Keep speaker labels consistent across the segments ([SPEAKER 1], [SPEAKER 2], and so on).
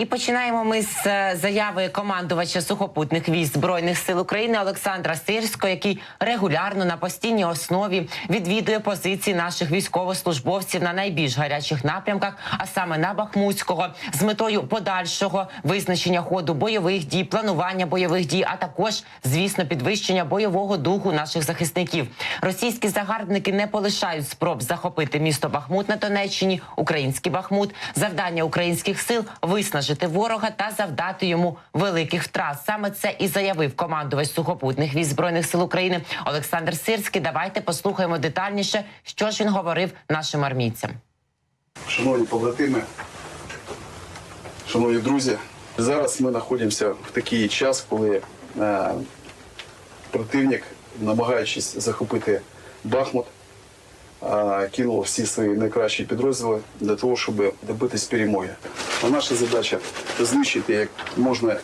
[SPEAKER 1] І починаємо ми з е, заяви командувача сухопутних військ збройних сил України Олександра Сирського, який регулярно на постійній основі відвідує позиції наших військовослужбовців на найбільш гарячих напрямках, а саме на Бахмутського, з метою подальшого визначення ходу бойових дій, планування бойових дій, а також, звісно, підвищення бойового духу наших захисників. Російські загарбники не полишають спроб захопити місто Бахмут на Донеччині, український Бахмут, завдання українських сил виснажити ворога та завдати йому великих втрат. Саме це і заявив командувач сухопутних військ збройних сил України Олександр Сирський. Давайте послухаємо детальніше, що ж він говорив нашим армійцям.
[SPEAKER 2] Шановні побратими, шановні друзі, зараз ми знаходимося в такий час, коли е, противник, намагаючись захопити Бахмут, е, кинув всі свої найкращі підрозділи для того, щоб добитись перемоги. А наша задача знищити як можна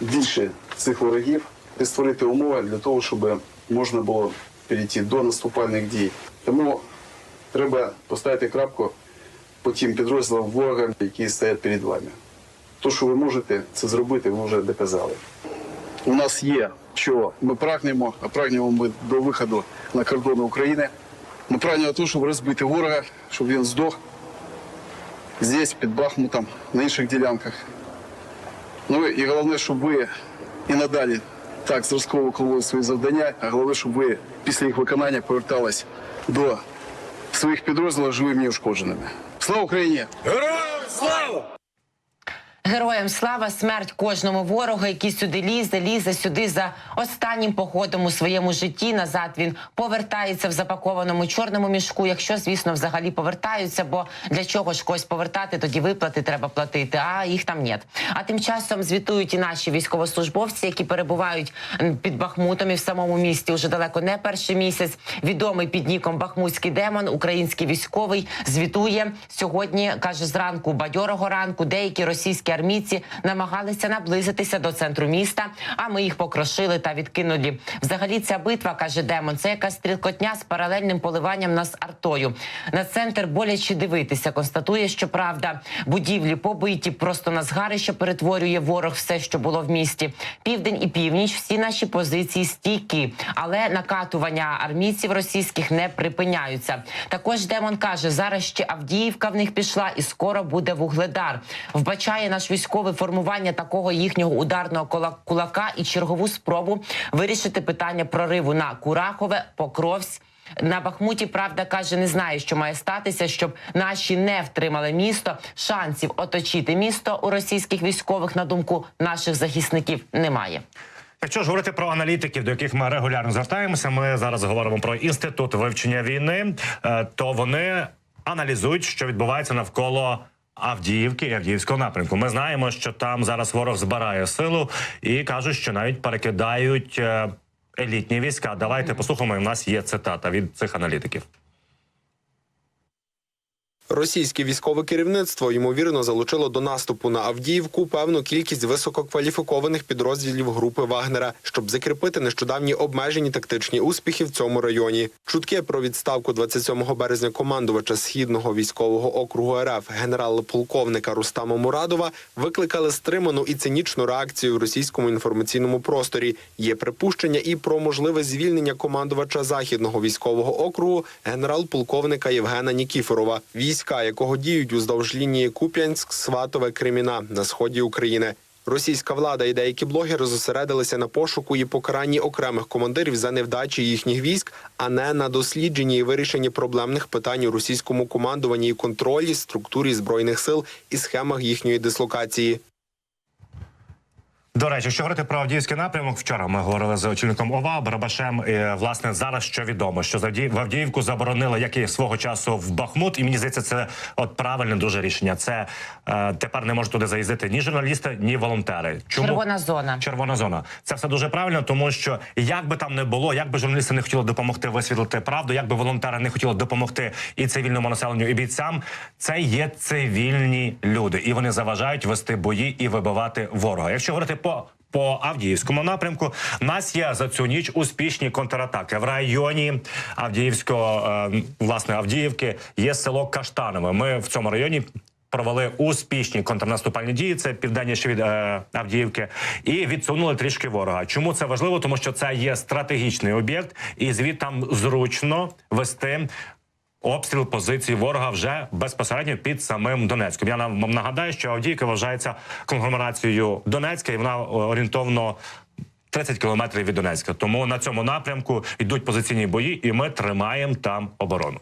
[SPEAKER 2] більше цих ворогів і створити умови для того, щоб можна було перейти до наступальних дій. Тому треба поставити крапку по тим підрозділам ворога, які стоять перед вами. То, що ви можете це зробити, ви вже доказали. У нас є що ми прагнемо, а прагнемо ми до виходу на кордони України. Ми прагнемо того, щоб розбити ворога, щоб він здох здесь, під Бахмутом, на інших ділянках. Ну і головне, щоб ви і надалі так зразково виконували свої завдання, а головне, щоб ви після їх виконання повертались до своїх підрозділів живими і ушкодженими. Слава Україні!
[SPEAKER 1] Героям слава, смерть кожному ворогу, який сюди лізе, лізе сюди за останнім походом у своєму житті. Назад він повертається в запакованому чорному мішку. Якщо, звісно, взагалі повертаються, бо для чого ж когось повертати, тоді виплати треба платити. А їх там нет. А тим часом звітують і наші військовослужбовці, які перебувають під Бахмутом і в самому місті уже далеко не перший місяць. Відомий під ніком Бахмутський демон, український військовий, звітує сьогодні. каже зранку бадьорого ранку. Деякі російські армійці намагалися наблизитися до центру міста, а ми їх покрошили та відкинули. Взагалі, ця битва каже Демон. Це якась стрілкотня з паралельним поливанням нас артою. На центр боляче дивитися. Констатує, що правда будівлі побиті просто на згарище перетворює ворог все, що було в місті. Південь і північ всі наші позиції стійкі, але накатування армійців російських не припиняються. Також Демон каже, зараз ще Авдіївка в них пішла, і скоро буде вугледар. Вбачає наш військове формування такого їхнього ударного кулака і чергову спробу вирішити питання прориву на Курахове, Покровськ. На Бахмуті правда каже, не знає, що має статися, щоб наші не втримали місто. Шансів оточити місто у російських військових на думку наших захисників немає.
[SPEAKER 3] Якщо ж говорити про аналітиків, до яких ми регулярно звертаємося, ми зараз говоримо про інститут вивчення війни, е, то вони аналізують, що відбувається навколо. Авдіївки і Авдіївського напрямку. Ми знаємо, що там зараз ворог збирає силу і кажуть, що навіть перекидають е, елітні війська. Давайте послухаємо. У нас є цитата від цих аналітиків.
[SPEAKER 4] Російське військове керівництво ймовірно залучило до наступу на Авдіївку певну кількість висококваліфікованих підрозділів групи Вагнера, щоб закріпити нещодавні обмежені тактичні успіхи в цьому районі. Чутки про відставку 27 березня командувача східного військового округу РФ генерал-полковника Рустама Мурадова викликали стриману і цинічну реакцію в російському інформаційному просторі. Є припущення і про можливе звільнення командувача західного військового округу генерал-полковника Євгена Нікіфорова, війська якого діють уздовж лінії Куп'янськ, Сватове, Креміна на сході України. Російська влада і деякі блогери зосередилися на пошуку і покаранні окремих командирів за невдачі їхніх військ, а не на дослідженні і вирішенні проблемних питань у російському командуванні і контролі, структурі збройних сил і схемах їхньої дислокації.
[SPEAKER 3] До речі, що говорити про Авдіївський напрямок, вчора ми говорили з очільником ОВА Барабашем. І, власне, зараз що відомо, що в Авдіївку заборонили, як і свого часу в Бахмут, і мені здається, це от правильне дуже рішення. Це е, тепер не можуть туди заїздити ні журналісти, ні волонтери. Чому
[SPEAKER 1] Червона зона.
[SPEAKER 3] червона зона? Це все дуже правильно, тому що як би там не було, як би журналісти не хотіли допомогти висвітлити правду, як би волонтери не хотіли допомогти і цивільному населенню, і бійцям, це є цивільні люди, і вони заважають вести бої і вибивати ворога. Якщо говорити по по Авдіївському напрямку, нас є за цю ніч успішні контратаки в районі Авдіївського е, власне Авдіївки. Є село Каштанове. Ми в цьому районі провели успішні контрнаступальні дії. Це південніше від е, Авдіївки, і відсунули трішки ворога. Чому це важливо? Тому що це є стратегічний об'єкт, і звідти там зручно вести. Обстріл позицій ворога вже безпосередньо під самим Донецьком. Я нам нагадаю, що Авдіївка вважається конгломерацією Донецька, і вона е, орієнтовно 30 кілометрів від Донецька. Тому на цьому напрямку йдуть позиційні бої, і ми тримаємо там оборону.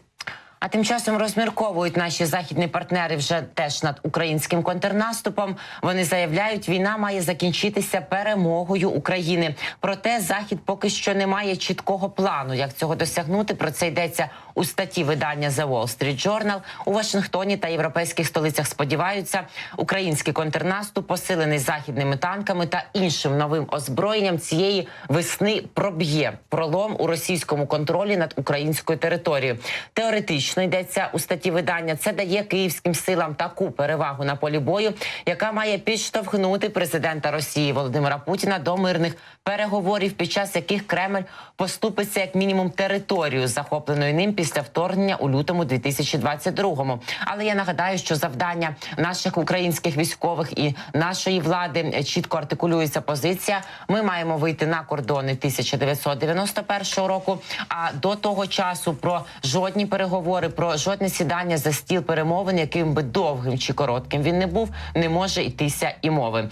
[SPEAKER 1] А тим часом розмірковують наші західні партнери вже теж над українським контрнаступом. Вони заявляють, війна має закінчитися перемогою України. Проте захід поки що не має чіткого плану, як цього досягнути. Про це йдеться у статті видання The Wall Street Journal. у Вашингтоні та європейських столицях. Сподіваються, український контрнаступ, посилений західними танками та іншим новим озброєнням цієї весни, проб'є пролом у російському контролі над українською територією. Теоретично йдеться у статті видання. Це дає київським силам таку перевагу на полі бою, яка має підштовхнути президента Росії Володимира Путіна до мирних переговорів, під час яких Кремль поступиться як мінімум територію, захопленою ним після вторгнення у лютому 2022-му. Але я нагадаю, що завдання наших українських військових і нашої влади чітко артикулюється позиція. Ми маємо вийти на кордони 1991 року. А до того часу про жодні переговори, про жодне сідання за стіл перемовин, яким би довгим чи коротким він не був, не може йтися і мови.